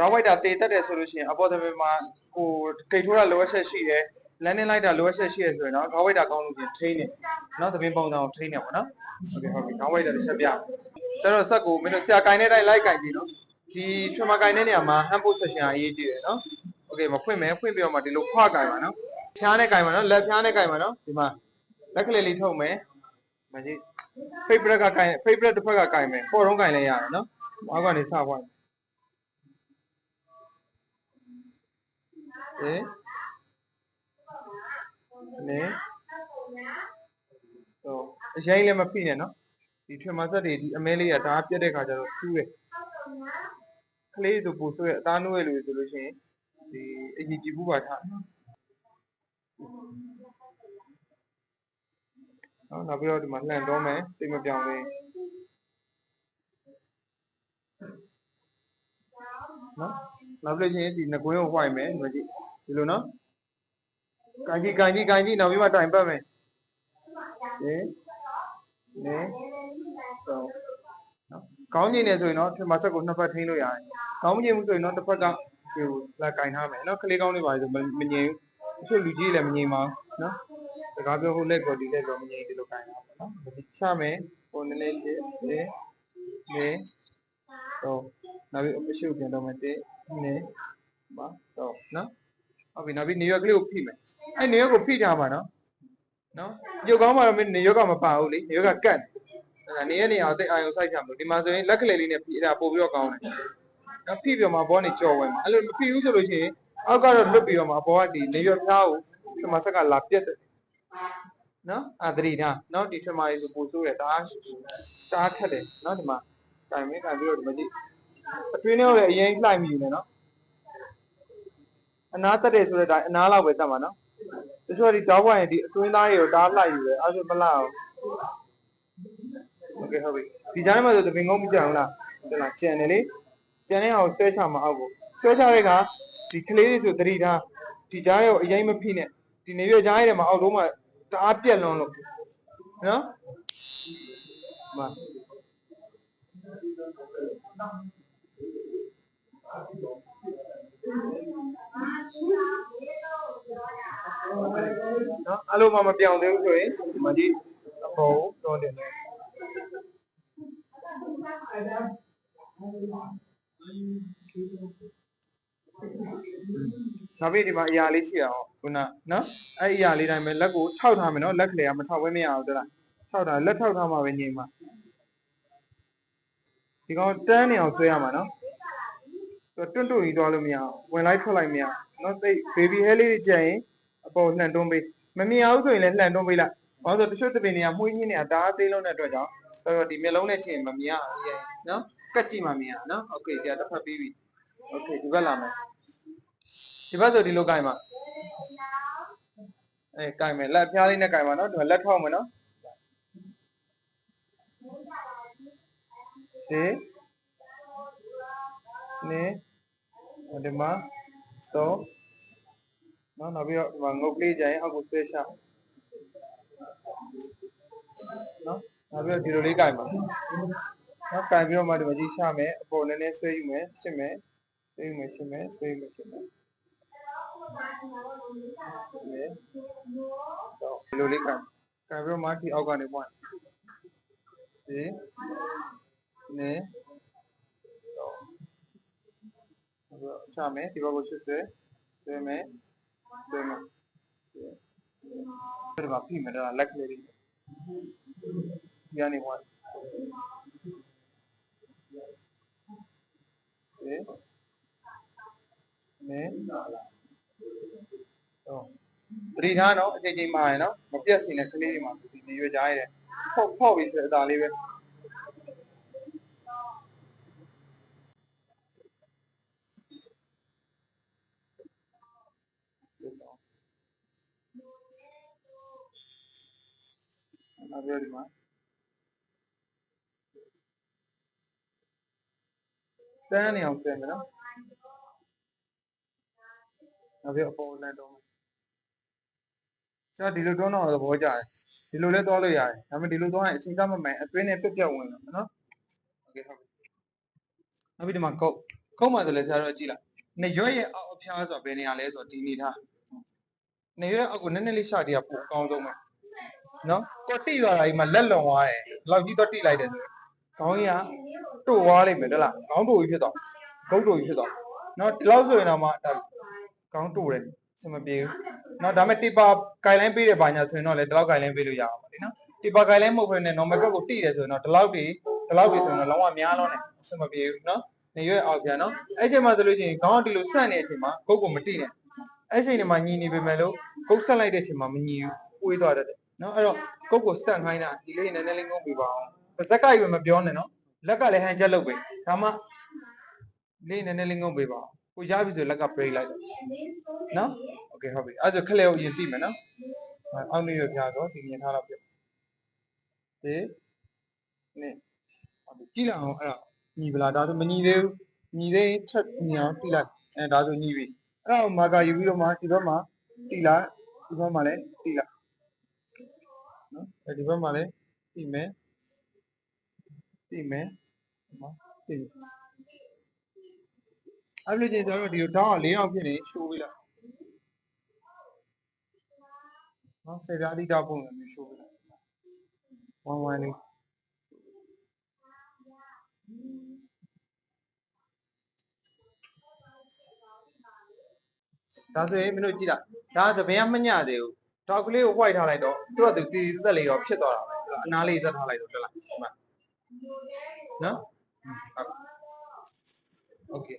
ခေါင်းဝိုက်တာတေတက်တယ်ဆိုလို့ရှိရင်အပေါ်သမင်မှာဟိုဂိတ်ထိုးတာလိုအပ်ချက်ရှိတယ်လမ်းနေလိုက်တာလိုအပ်ချက်ရှိရဆိုရင်တော့ခေါင်းဝိုက်တာကောင်းလို့ပြင်ထိန်းနေနော်သမင်ပုံစံကိုထိန်းနေပါနော်ဟုတ်ကဲ့ဟုတ်ပြီခေါင်းဝိုက်တာတစ်ချက်ပြကျတော့ဆက်ကိုမင်းတို့ဆရာကင်တဲ့တိုင်းလိုက်ကင်ကြည့်နော်ဒီထမကင်တဲ့နေရာမှာဟမ်ပို့ဆက်ရှင်အရေးကြီးတယ်နော်โอเคမဖွင့်မယ်ဖွင့်ပြီးတော့မှဒီလိုခွာကင်ပါနော်ဖျားနဲ့ကင်ပါနော်လက်ဖျားနဲ့ကင်ပါနော်ဒီမှာလက်ကလေးလေးထုတ်မယ်မကြီး favorite ကကင် favorite တစ်ဖက်ကကင်မယ်ပေါ်တော့ကင်လဲရတယ်နော်အောက်ကနေစခွာ နေနေတော့အရင်လည်းမဖိနဲ့နော်ဒီထွင်မဆက်တွေဒီအမဲလေးကဒါပြက်တဲ့ခါကျတော့ကျူးတယ်ကလေးဆိုပိုဆိုရအသားနှုတ်ရလူဆိုလို့ရှိရင်ဒီအရင်ကြည့်ဘူးပါထားနော်နောက်ပြီးတော့ဒီမှာလှန်တော့မယ်သိမပြောင်းသေးနော်နောက်ပြီးရင်ဒီငွေကိုဝှိုက်မယ်ငွေကြည့် ဒီလိုနော်ကန်ကြီးကန်ကြီးကန်ကြီးနောက်ပြီးမှတိုင်ပတ်မယ်ဒီနေတော့နော်ကောင်းကျင်နေဆိုရင်တော့ထမဆက်ကိုနှစ်ဖက်ထိန်းလို့ရတယ်ကောင်းမကျင်ဘူးဆိုရင်တော့တစ်ဖက်ကဟိုလက်ကင်ထားမယ်နော်ကလေးကောင်းလေးပါဆိုမမငြိမ်ဘူးတချို့လူကြီးလည်းမငြိမ်ပါဘူးနော်စကားပြောဖို့လက်ကိုဒီလက်ကိုမငြိမ်ဒီလိုကင်ထားပါနော်ဒီချမယ်ဟိုနည်းနည်းရှိနေနေတော့နောက်ပြီးအပရှုပြန်တော့မယ်တင်းနေပါတော့နော် ဟုတ်ပြီနောက်ပြီးနေရွက်ကလေးကိုဖိမယ်အဲ့နေရွက်ကိုဖိထားပါနော်နော်ရုပ်ကောင်းမှာတော့မင်းနေရွက်ကမပါဘူးလေနေရွက်ကကတ်တယ်အဲ့ဒါနေရနေအောင်တိတ်အာယုံစိုက်ချမလို့ဒီမှာဆိုရင်လက်ကလေးလေးနဲ့ဖိအဲ့ဒါပို့ပြီးတော့ကောင်းတယ်နော်ဖိပြီးတော့မှဘောနေကြော်ဝင်မှာအဲ့လိုမဖိဘူးဆိုလို့ရှိရင်အောက်ကတော့လွတ်ပြီးတော့မှဘောကဒီနေရွက်ဖျားကိုဒီမှာဆက်ကလာပြက်တယ်နော်အာသတိထားနော်ဒီထမလေးဆိုပို့ဆိုးတယ်ဒါတားထက်တယ်နော်ဒီမှာတိုင်မင်းတိုင်ပြီးတော့ဒီမှာကြည့်အတွင်းထဲကိုလည်းအရင်လှိုက်မိယူနေနော် အနာတက်တယ်ဆိုတဲ့အတိုင်းအနာလောက်ပဲတက်မှာနော်တချို့ဒီတောက်ဝိုင်းဒီအတွင်းသားတွေကိုတားလှိုက်ယူတယ်အဲ့ဒါမလားအောင်โอเคဟုတ်ပြီဒီကြားထဲမှာဆိုတပင်ကုန်းမကြအောင်လားဟုတ်လားကြံတယ်လေကြံတဲ့အောင်ဆွဲချမှာအောက်ကိုဆွဲချတဲ့ကဒီကလေးတွေဆိုတတိထားဒီကြားတွေကိုအရင်မဖိနဲ့ဒီနေရွက်ကြားထဲမှာအောက်လုံးမှာတအားပြက်လွန်းလို့နော်မနော် အဲ့လိုမှမပြောင်းသေးဘူးဆိုရင်ဒီမကြီးအပေါ်တော့တယ်လေနောက်ပြီးဒီမှာအရာလေးရှိရအောင်ခုနနော်အဲ့အရာလေးတိုင်းပဲလက်ကိုထောက်ထားမယ်နော်လက်ကလေးကမထောက်ဘဲမရအောင်တလားထောက်တာလက်ထောက်ထားမှပဲငြိမ်မှာဒီကောင်တန်းနေအောင်ဆွဲရမှာနော်တွန့်တွန့်ကြီးသွားလို့မရအောင်ဝင်လိုက်ထွက်လိုက်မရအောင်နော်သိ baby hair လေးကြက်ရင်အပေါ်လှန်တွန်းပေး မမြင်အောင်ဆိုရင်လည်းလှန်တွန်းပေးလိုက်ဘာလို့ဆိုတချို့တပင်တွေကမှုှင်းကြီးနေတာဒါအသေးလုံးတဲ့အတွက်ကြောင့်ဆိုတော့ဒီမျက်လုံးနဲ့ချင်းမမြင်အောင်ရေးနော်ကတ်ကြည့်မှမြင်အောင်နော်โอเคကြာတစ်ဖက်ပြီးပြီโอเคဒီဘက်လာမယ်ဒီဘက်ဆိုဒီလိုကင်ပါအဲကင်မယ်လက်ဖျားလေးနဲ့ကင်ပါနော်ဒီမှာလက်ထောက်မယ်နော်ဒီနေဒီမှာတော့ နော်နောက်ပြီးတော့ဒီမှာငုတ်ကလေးကြရင်အောက်ကိုဆွဲချနော်နောက်ပြီးတော့ဒီလိုလေးကင်ပါနော်ကင်ပြီးတော့မှဒီမှာကြီးချမယ်အပေါ်နည်းနည်းဆွဲယူမယ်ရှင်းမယ်ဆွဲယူမယ်ရှင်းမယ်ဆွဲယူမယ်ရှင်းမယ်နေတော့ဒီလိုလေးကင်ကင်ပြီးတော့မှဒီအောက်ကနေပွားဒီနေတော့ချမယ်ဒီဘက်ကိုဆွဲဆွဲဆွဲမယ် ဆွဲမယ်ဒီမှာပြီးမယ်ဒါလက်ကလေးတွေညာနေပွားဒီနေတော့ပရိထားနော်အချိန်ချင်းမှာရယ်နော်မပြတ်စင်တဲ့ကလေးတွေမှာဒီနေရွကြားရတယ်ဖောက်ဖောက်ပြီးဆိုအသာလေးပဲ ပြီးဒီမှာတန်းနေအောင်ပြန်မယ်နော်နောက်ပြီးအပေါ်လန်တော့ကျွန်တော်ဒီလိုတွန်းတော့သဘောကျတယ်ဒီလိုလဲသွားလို့ရတယ်ဒါပေမဲ့ဒီလိုသွားရင်အချိန်ကမမှန်အတွင်းနဲ့ပြက်ပြက်ဝင်လို့နော်โอเคဟုတ်ပြီနောက်ပြီးဒီမှာကုတ် ခုံးမှဆိုလဲဆရာတို့ကြည့်လိုက်နေရွက်ရဲ့အောက်အဖျားဆိုတာဘယ်နေရာလဲဆိုတော့ဒီနေထားနေရွက်အောက်ကိုနည်းနည်းလေးရှာတည်းကပိုအကောင်းဆုံးပဲ နော်ကိုတိရတာကြီးမှလက်လွန်သွားတယ်လောက်ကြီးတော့တိလိုက်တယ်ဆိုရင်ခေါင်းကြီးကတို့သွားလိမ့်မယ်တလားခေါင်းတို့ကြီးဖြစ်သွားဂုတ်တို့ကြီးဖြစ်သွားနော်ဒီလောက်ဆိုရင်တော့မှဒါခေါင်းတို့တယ်စမပြေဘူးနော်ဒါမဲ့တိပါဂိုင်လိုင်းပေးတယ်ဘာညာဆိုရင်တော့လေဒီလောက်ဂိုင်လိုင်းပေးလို့ရအောင်ပါလေနော်တိပါဂိုင်လိုင်းမဟုတ်ဘဲနဲ့ normal ကိုတိတယ်ဆိုရင်တော့ဒီလောက်တွေဒီလောက်တွေဆိုရင်တော့လုံးဝများလုံးတယ်စမပြေဘူးနော်နေရွက်အောက်ပြန်နော်အဲ့ချိန်မှာဆိုလို့ရှိရင်ခေါင်းကဒီလိုဆန့်နေတဲ့အချိန်မှာကုတ်ကိုမတိနဲ့အဲ့ချိန်မှာညီနေပေမဲ့လို့ကုတ်ဆက်လိုက်တဲ့အချိန်မှာမညီဘူးပွေးသွားတတ်တယ် နော်အဲ့တော့ကုတ်ကိုဆန့်ခိုင်းတာဒီလေးနည်းနည်းလေးငုံပြပါအောင်ပါဇက်ကကြီးပဲမပြောနဲ့နော်လက်ကလည်းဟန်ချက်လုပ်ပဲဒါမှလေးနည်းနည်းလေးငုံပြပါအောင်ကိုရပြီဆိုလက်က break လိုက်တော့နော်โอเคဟုတ်ပြီအဲ့ဆိုခလဲကိုအရင်သိမယ်နော်အောက်နေရပြတော့ဒီမြင်ထားတော့ပြဒီနေဟုတ်ပြီကြည့်လိုက်အောင်အဲ့တော့ ညီပလားဒါဆိုမညီသေးဘူးညီသေးရင်ထပ်ညီအောင်တိလိုက်အဲဒါဆိုညီပြီအဲ့တော့မာကာယူပြီးတော့မှဒီဘက်မှာတိလိုက်ဒီဘက်မှာလည်းတိလိုက်နော် အဲဒီဘက်မှာလည်းတိမယ်တိမယ်ဒီမှာတိမယ်အဲ့လိုချင်းဆိုတော့ဒီကိုတောင်းအောင်၄အောင်ဖြစ်နေရှိုးပြီးလိုက်နော်စေပြားတိတာပုံစံမျိုးရှိုးပြီးလိုက်ဝမ်းဝမ်းလေးဒါဆိုရင်မင်းတို့ကြည့်လိုက်ဒါသပင်ကမညသေးဘူး တောက်ကလေးကို white ထားလိုက်တော့သူကသူတီတီသက်လေးတော့ဖြစ်သွားတာပဲအဲ့တော့အနားလေးသက်ထားလိုက်တော့တက်လိုက်ဒီမှာနော်ဟုတ် okay